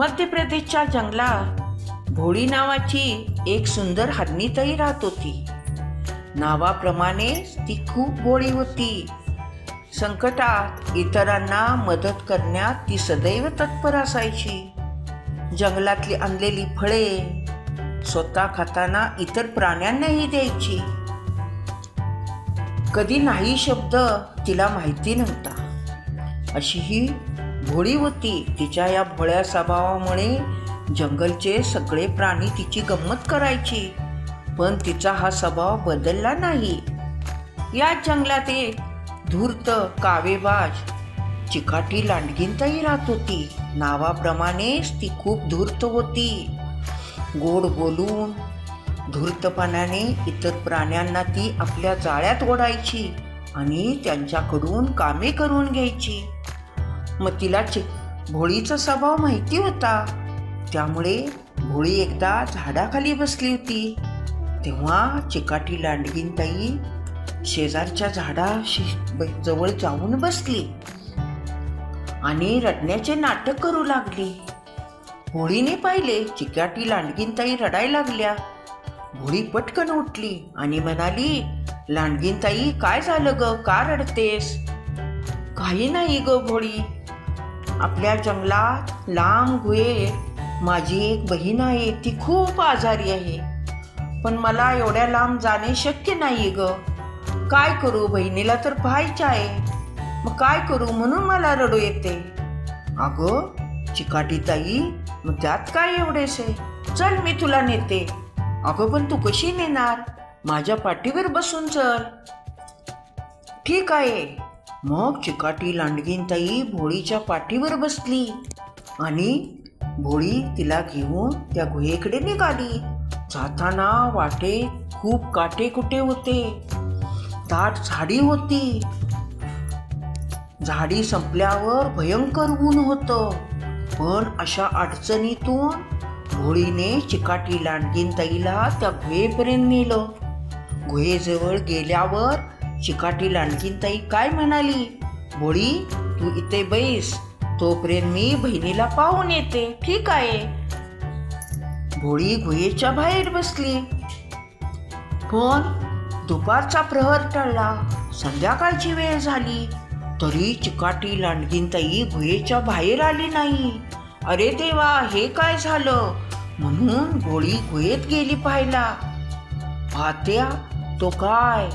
मध्य प्रदेशच्या जंगलात भोळी नावाची एक सुंदर हरणीतही राहत होती. नावाप्रमाणेच ती खूप भोळी होती. संकटात इतरांना मदत करण्यात ती सदैव तत्पर असायची. जंगलातली आणलेली फळे स्वतः खाताना इतर प्राण्यांनाही द्यायची. कधी नाही शब्द तिला माहिती नव्हता. अशी ही भोळी होती. तिच्या या भोळ्या स्वभावामुळे जंगलचे सगळे प्राणी तिची गंमत करायची. पण तिचा हा स्वभाव बदलला नाही. या जंगलात एक धूर्त कावेबाज चिकाटी लांडगींताई राहत होती. नावाप्रमाणेच ती खूप धूर्त होती. गोड बोलून धूर्तपणाने इतर प्राण्यांना ती आपल्या जाळ्यात ओढायची आणि त्यांच्याकडून कामे करून घ्यायची. मग तिला चि भोळीचा स्वभाव माहिती होता. त्यामुळे भोळी एकदा झाडाखाली बसली होती. तेव्हा चिकाटी लांडगीनताई शेजारच्या झाडाशी ब- जवळ जाऊन बसली. आणि रडण्याचे नाटक करू लागली. होळीने पाहिले चिकाटी लांडगीनताई रडायला लागल्या. होळी पटकन उठली आणि म्हणाली लांडगीनताई काय झालं ग? का रडतेस? काही नाही ग भोळी. आपल्या जंगलात लांब गुहे माझी एक बहीण आहे ती खूप आजारी आहे. पण मला एवढ्या लांब जाणे शक्य नाही ग. काय करू बहिणीला तर पाहायचं आहे. मग काय करू म्हणून मला रडू येते. अगं चिकाटी ताई मग त्यात काय एवढेसे चल मी तुला नेते. अगं पण तू कशी नेणार? माझ्या पाठीवर बसून चल. ठीक आहे. मग चिकाटी लांडगीनताई भोळीच्या पाठीवर बसली आणि भोळी तिला घेऊन त्या गुहेकडे निघाली. जाताना वाटे खूप काटे कुटे होते. दाट झाडी होती. झाडी संपल्यावर भयंकर ऊन होतं. पण अशा अडचणीतून भोळीने चिकाटी लांडगीन ताईला त्या गुहेपर्यंत नेलं. गुहेजवळ गेल्यावर चिकाटी लांडगीन ताई काय म्हणाली? भोळी तू इथे बैस. तोपर्यंत मी बहिणीला पाहून येते. ठीक आहे. भोळी गुहेच्या बाहेर बसली. पण दुपारचा प्रहर टळला. संध्याकाळची वेळ झाली. तरी चिकाटी लांडगीनताई गुहेच्या बाहेर आली नाही. अरे देवा हे काय झालं? म्हणून गोळी गुहेत गेली पाहायला. पाहत्या? तो काय?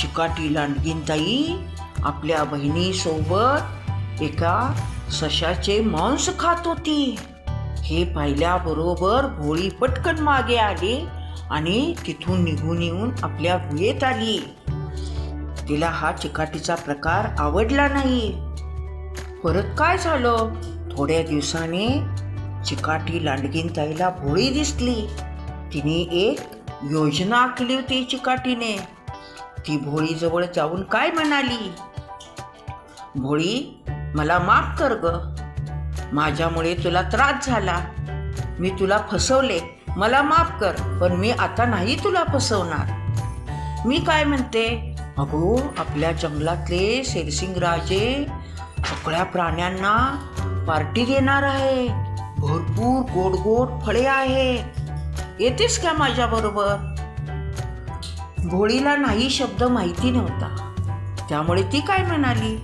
चिकाटी लांडगीनताई आपल्या बहिणीसोबत एका सशाचे मांस खात होती. हे पाहिल्याबरोबर भोळी पटकन मागे आली आणि तिथून निघून येऊन आपल्या गुहेत आली. तिला हा चिकाटीचा प्रकार आवडला नाही. परत काय झालं? थोड्या दिवसाने चिकाटी लांडगीन ताईला भोळी दिसली. तिने एक योजना आखली होती चिकाटीने. ती भोळीजवळ जाऊन काय म्हणाली? भोळी मला माफ कर ग. माझ्यामुळे तुला त्रास झाला. मी तुला फसवले. मला माफ कर पण मी आता नाही तुला फसवणार. मी काय म्हणते? अगो आपल्या जंगलातले शेरसिंग राजे सगळ्या प्राण्यांना पार्टी देणार आहे भरपूर गोड गोड फळे आहेत. येतेस का माझ्याबरोबर? भोळीला नाही शब्द माहिती नव्हता. त्यामुळे ती काय म्हणाली?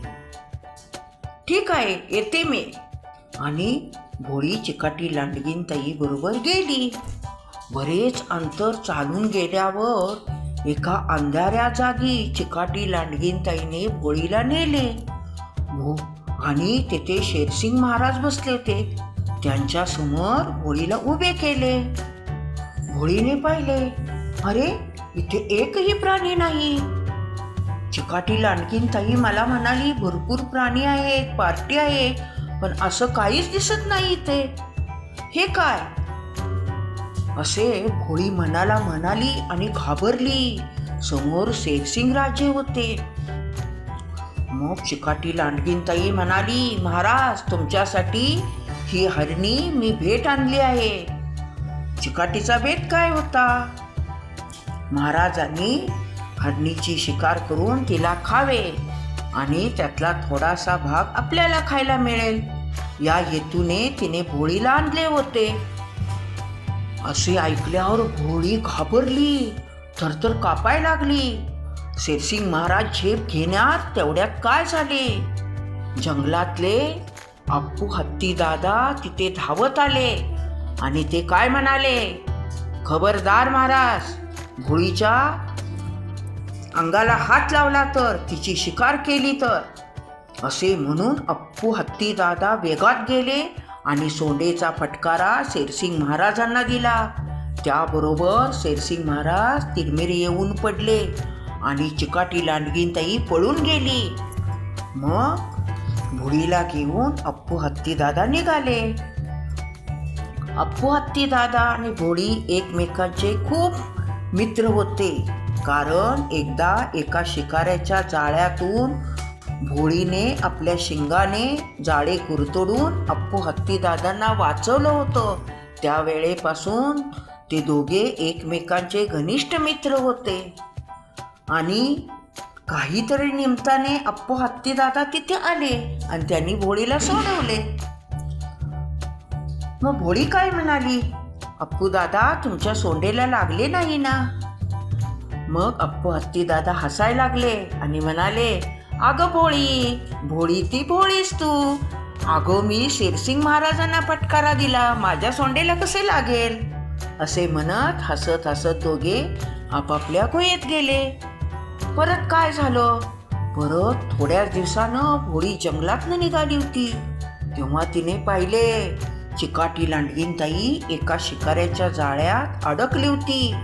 ठीक आहे येते मी. आणि भोळी चिकाटी लांडगीन ताई बरोबर गेली. बरेच अंतर चालून गेल्यावर एका अंधाऱ्या जागी चिकाटी लांडगीन ताईने भोळीला नेले. भो आणि तेथे शेरसिंग महाराज बसले होते. त्यांच्यासमोर होळीला भोळीला उभे केले. भोळीने पाहिले अरे इथे एकही प्राणी नाही. चिकाटी लांडकीन ताई मला म्हणाली भरपूर प्राणी आहेत पार्टी आहे पण असं काहीच दिसत नाही इथे. हे काय? असे होळी मनाला म्हणाली आणि घाबरली. समोर शेरसिंग राजे होते. मग चिकाटी लांडगीन ताई म्हणाली महाराज तुमच्यासाठी ही हरणी मी भेट आणली आहे. चिकाटीचा भेट काय होता? महाराजांनी हरणीची शिकार करून तिला खावे आणि त्यातला थोडासा भाग आपल्याला खायला मिळेल. या हेतूने तिने भोळीला आणले होते. असे ऐकल्यावर भोळी घाबरली थरथर कापाय लागली. शेरसिंग महाराज झेप घेण्यात तेवढ्यात काय झाले? जंगलातले आपू हत्ती दादा तिथे धावत आले आणि ते काय म्हणाले? खबरदार महाराज घोळीच्या अंगाला हात लावला तर तिची शिकार केली तर. असे म्हणून अप्पू हत्ती दादा वेगात गेले आणि सोंडेचा फटकारा शेरसिंग महाराजांना दिला. त्याबरोबर शेरसिंग महाराज तिरमेरी येऊन पडले आणि चिकाटी लांडगीनताई पळून गेली. मग भुळीला घेऊन अप्पू हत्ती दादा निघाले. अप्पू हत्ती दादा आणि भोळी एकमेकांचे खूप मित्र होते. कारण एकदा एका शिकाऱ्याच्या जाळ्यातून भोळीने आपल्या शिंगाने जाळे कुरतोडून अप्पू हत्ती दादांना वाचवलं होतं. त्यावेळेपासून ते दोघे एकमेकांचे घनिष्ठ मित्र होते. आणि काहीतरी निमताने अप्पू हत्ती दादा तिथे आले आणि त्यांनी भोळीला सोडवले. मग भोळी काय म्हणाली? अप्पू दादा तुमच्या सोंडेला लागले नाही ना? मग अप्पू हत्ती दादा हसायला लागले आणि म्हणाले अगं भोळी भोळी ती भोळीस तू. अगं मी शेरसिंग महाराजांना फटकारा दिला माझ्या सोंडेला कसे लागेल? असे म्हणत हसत हसत दोघे आपापल्या गुहेत गेले. परत काय झालं? परत थोड्याच दिवसानं भोळी जंगलातनं निघाली होती. तेव्हा तिने पाहिले चिकाटी लांडगीन ताई एका शिकाऱ्याच्या जाळ्यात अडकली होती.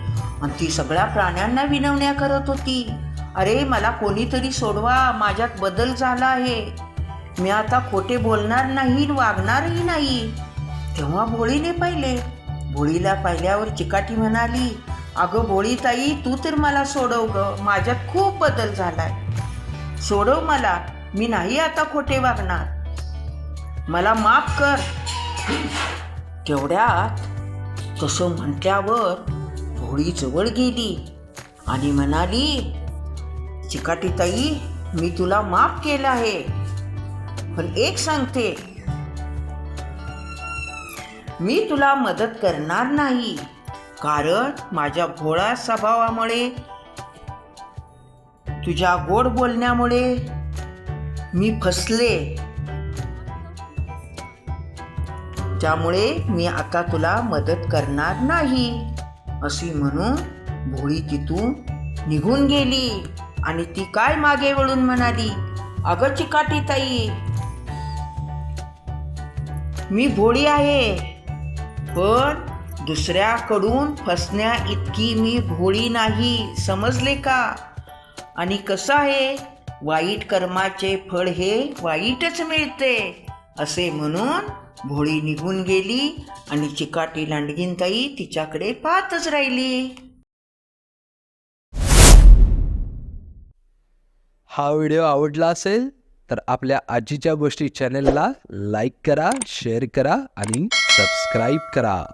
आणि ती सगळ्या प्राण्यांना विनवण्या करत होती. अरे मला कोणीतरी सोडवा माझ्यात बदल झाला आहे. मी आता खोटे बोलणार नाही वागणारही नाही. तेव्हा भोळीने पाहिले. भोळीला पाहिल्यावर चिकाटी म्हणाली अगं भोळी ताई तू तर मला सोडव ग माझ्यात खूप बदल झालाय. सोडव मला मी नाही आता खोटे वागणार. मला माफ कर तेवढ्यात तसं म्हटल्यावर भोळी जवळ गेली आणि म्हणाली चिकाटी ताई मी तुला माफ केलं आहे. पण एक सांगते. मी तुला मदत करणार नाही कारण माझ्या भोळा स्वभावामुळे तुझ्या गोड बोलण्यामुळे मी फसले. त्यामुळे मी आता तुला मदत करणार नाही. अशी म्हणून भोळी तिथून निघून गेली आणि ती काय मागे वळून म्हणाली अगं चिकाटी ताई मी भोळी आहे पण दुसऱ्याकडून फसण्या इतकी मी भोळी नाही समजले का? आणि कसं आहे वाईट कर्माचे फळ हे वाईटच मिळते असे म्हणून भोळी निघून गेली आणि चिकाटी लांडगीनताई तिच्याकडे पाहतच राहिली. हा व्हिडिओ आवडला असेल तर आपल्या आजीच्या गोष्टी चॅनेलला लाईक करा शेअर करा आणि सबस्क्राईब करा.